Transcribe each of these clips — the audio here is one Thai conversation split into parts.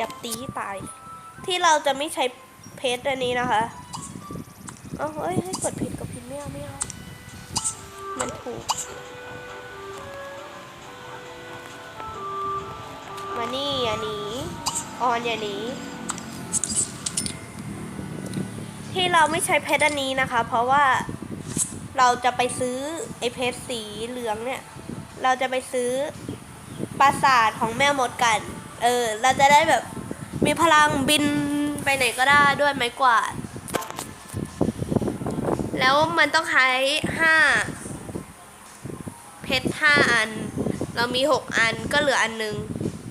จับตีให้ตาย ที่เราจะไม่ใช้เพชรอันนี้นะคะเอาเฮ้ยให้กดผิดกับผิดไม่เอาไม่เอามันถูก มานี่อย่าหนีออนอย่านี้ ที่เราไม่ใช้เพชรอันนี้นะคะ เพราะว่าเราจะไปซื้อไอเพชรสีเหลืองเนี่ย เราจะไปซื้อปราสาทของแม่มดกัน เออ เราจะได้แบบมีพลังบินไปไหนก็ได้ด้วยไม้กวาด แล้วมันต้องใช้ห้าเพชรห้าอัน เรามีหกอันก็เหลืออันหนึง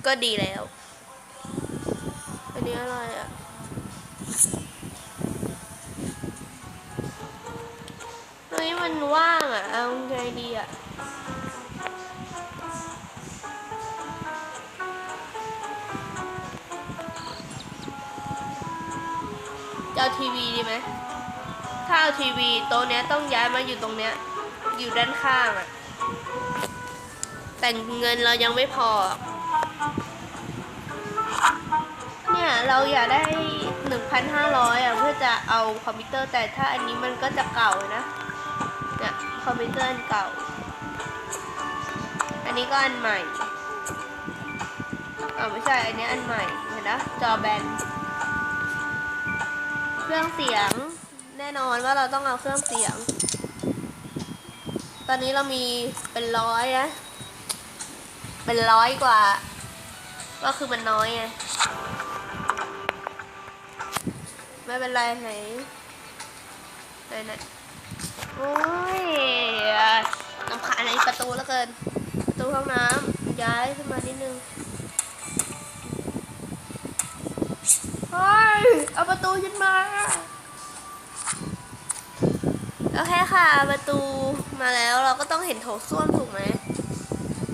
ก็ดีแล้ว อันนี้อะไรอะเฮ้ยมันว่างอะ เอาไงดีอะ เอาทีวีดีไหมถ้าเอาทีวีโต๊ะเนี้ยต้องย้ายมาอยู่ตรงเนี้ย อยู่ด้านข้างอะแต่เงินเรายังไม่พอ เนี่ยเราอยากได้1,500อะเพื่อจะเอาคอมพิวเตอร์แต่ถ้าอันนี้มันก็จะเก่านะ เนี่ยคอมพิวเตอร์อันเก่า อันนี้ก็อันใหม่อ่าไม่ใช่ อันนี้อันใหม่เห็นนะจอแบน รื่องเสียง แน่นอนว่าเราต้องเอาเครื่องเสียง ตอนนี้เรามีเป็นร้อยนะ เป็นร้อยกว่า ก็คือมันน้อยไง ไม่เป็นไรไหนไหนไหนโอ้ยลำคาในประตูแล้วเกิน ประตูห้องน้ำย้ายขึ้นมานิดนึง เฮ้ย เอาประตูขึ้นมา โอเคค่ะประตูมาแล้วเราก็ต้องเห็นโถส้วมถูกไหม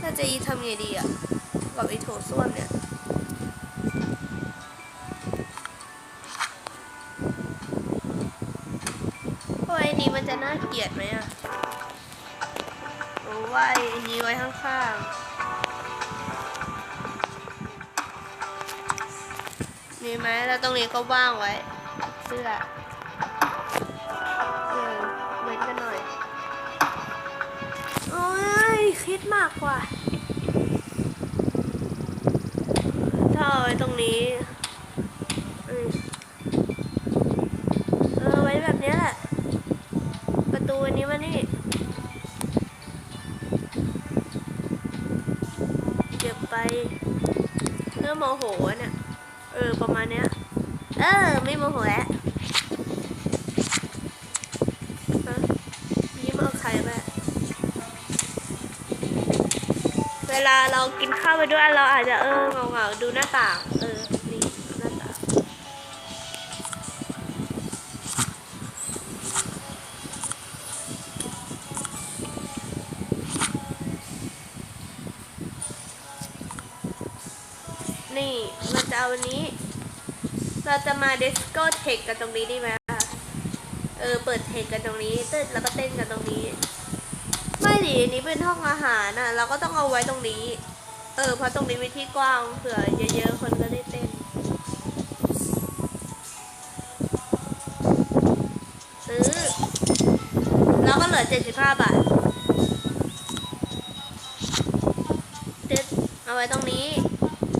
ถ้าจะทำไงดีอะกับไอ้โถส้วมเนี่ยโอ้ยนี้มันจะน่าเกลียดไหมอะโอ้ว่าไอ้นี้ไว้ข้างๆ มีไหมแล้วตรงนี้ก็ว่างไว้เสื้อเออเว้นกันหน่อย โอ้ยคิดมากกว่า ถ้าเอาไว้ตรงนี้อืมเออไว้แบบเนี้ยแหละ ประตูอันนี้มานี่เก็บไปเพื่อโมโหเนี่ยเออประมาณเนี้ย เออ ไม่โมโหแล้วฮะยิ้มเอาใครแม่เวลาเรากินข้าวไปด้วยเราอาจจะเออเงาเงาๆดูหน้าต่าง นี่เราจะเอาอันนี้ เราจะมาดิสโก้เทคกันตรงนี้ได้ไหมคะเออ เปิดเทคกันตรงนี้เต้นแล้วก็เต้นกันตรงนี้ ไม่ดิอันนี้เป็นห้องอาหารน่ะเราก็ต้องเอาไว้ตรงนี้ เออ เพราะตรงนี้เป็นที่กว้างเผื่อเยอะๆคนก็ได้เต้นซื้อแล้วก็เหลือ 75 บาทเด็ดเอาไว้ตรงนี้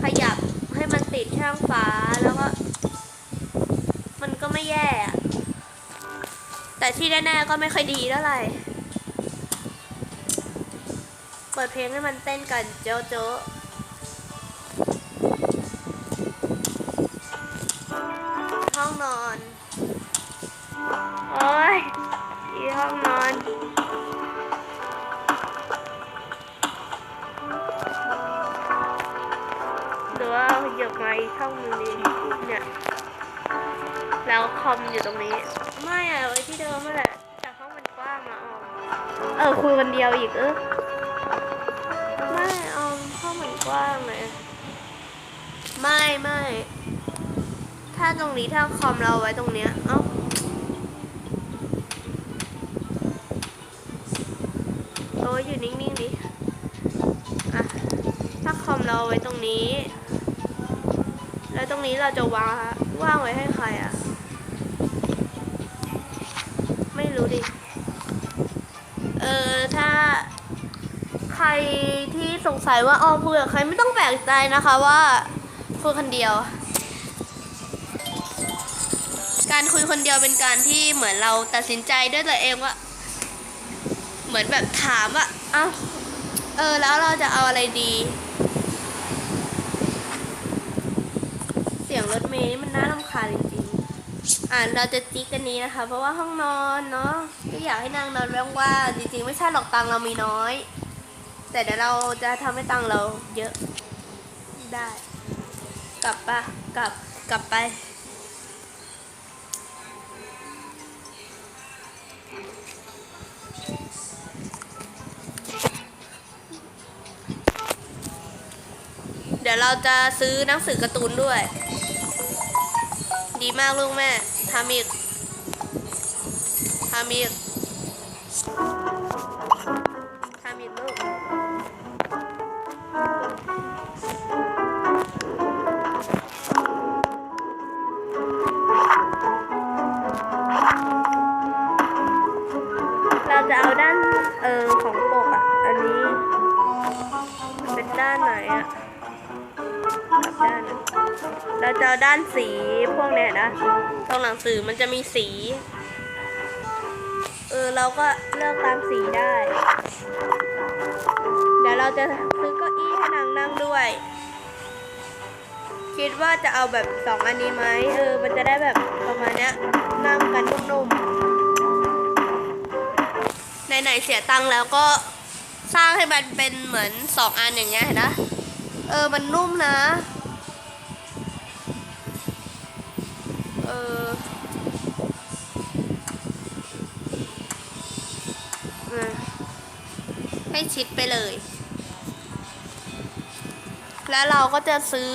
ขยับให้มันติด ช่างฟ้าแล้วก็ มันก็ไม่แย่อะแต่ที่แน่ๆก็ไม่ค่อยดีเท่าไหร่ เปิดเพลงให้มันเต้นกันโจ๊ะโจ๊ะ ไม่อะไว้ที่เดิมนั่นแหละแต่ห้องมันกว้างอะออมเออคุยคนเดียวอีกเออไม่ออมห้องมันกว้างเลยไม่ไม่ถ้าตรงนี้ถ้าคอมเราไว้ตรงเนี้ยเอ้าโอ้ยอยู่นิ่งๆดิอะถ้าคอมเราไว้ตรงนี้ แล้วรงนี้เราจะวางว่างไว้ให้ใครอะูดิ เออถ้าใครที่สงสัยว่าออมคุยกับใครไม่ต้องแปลกใจนะคะว่าคุยคนเดียว การคุยคนเดียวเป็นการที่เหมือนเราตัดสินใจด้วยตัวเองว่า เหมือนแบบถามว่าเอ้าเออแล้วเราจะเอาอะไรดี เสียงรถเมล์นี่มันน่ารำคาญจริง อ่าเราจะจิกกันนี้นะคะ เพราะว่าห้องนอนเนาะก็อยากให้นางนอนว่างๆจริงๆ ไม่ใช่หรอกตังเรามีน้อย แต่เดี๋ยวเราจะทำให้ตังเราเยอะได้ กลับปะกลับกลับไปเดี๋ยวเราจะซื้อหนังสือการ์ตูนด้วย ดีมากลูกแม่ทำอีกทำอีก ต้านสีพวกเนี้ยนะตรงหนังสือมันจะมีสี เออเราก็เลือกตามสีได้ เดี๋ยวเราจะซื้อเก้าอี้ให้นางนั่งด้วย คิดว่าจะเอาแบบสองอันนี้ไหมเออ มันจะได้แบบประมาณเนี้ยนั่งกันนุ่มๆไหนๆเสียตังค์แล้วก็สร้างให้มันเป็นเหมือนสองอันอย่างเงี้ยเห็นนะ เออมันนุ่มนะ ชิดไปเลย แล้วเราก็จะซื้อ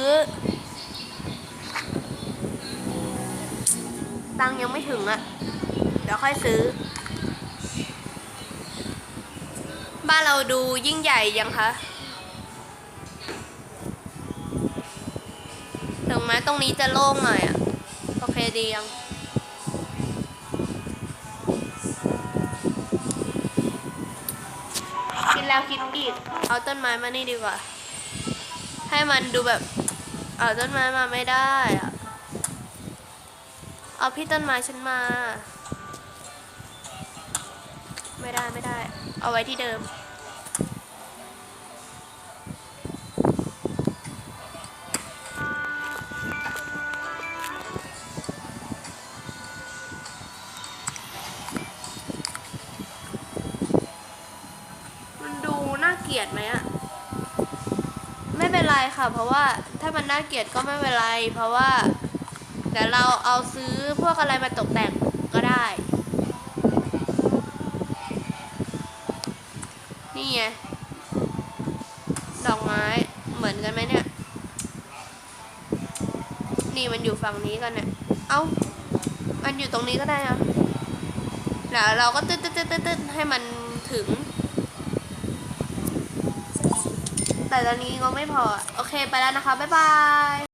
ตังยังไม่ถึงอะ่ะ เดี๋ยวค่อยซื้อ บ้านเราดูยิ่งใหญ่ยังคะถึงแม้ตรงนี้จะโล่งหน่อยอะ โอเคดียัง แล้วคิดอีก เอาต้นไม้มานี่ดีกว่า ให้มันดูแบบ เอาต้นไม้มาไม่ได้อะเอาพี่ต้นไม้ฉันมา ไม่ได้ไม่ได้ เอาไว้ที่เดิม ไรค่ะ เพราะว่าถ้ามันน่าเกลียดก็ไม่เป็นไร เพราะว่าเดี๋ยวเราเอาซื้อพวกอะไรมาตกแต่งก็ได้ นี่ไงดอกไม้เหมือนกันไหมเนี่ย นี่มันอยู่ฝั่งนี้กันเนี่ย เอ้า มันอยู่ตรงนี้ก็ได้อะแล้วเราก็ตึ๊ดตึ๊ดตึ๊ดตึ๊ดตึ๊ดให้มันถึง แต่ตอนนี้ก็ไม่พอ โอเคไปแล้วนะคะ บ๊ายบาย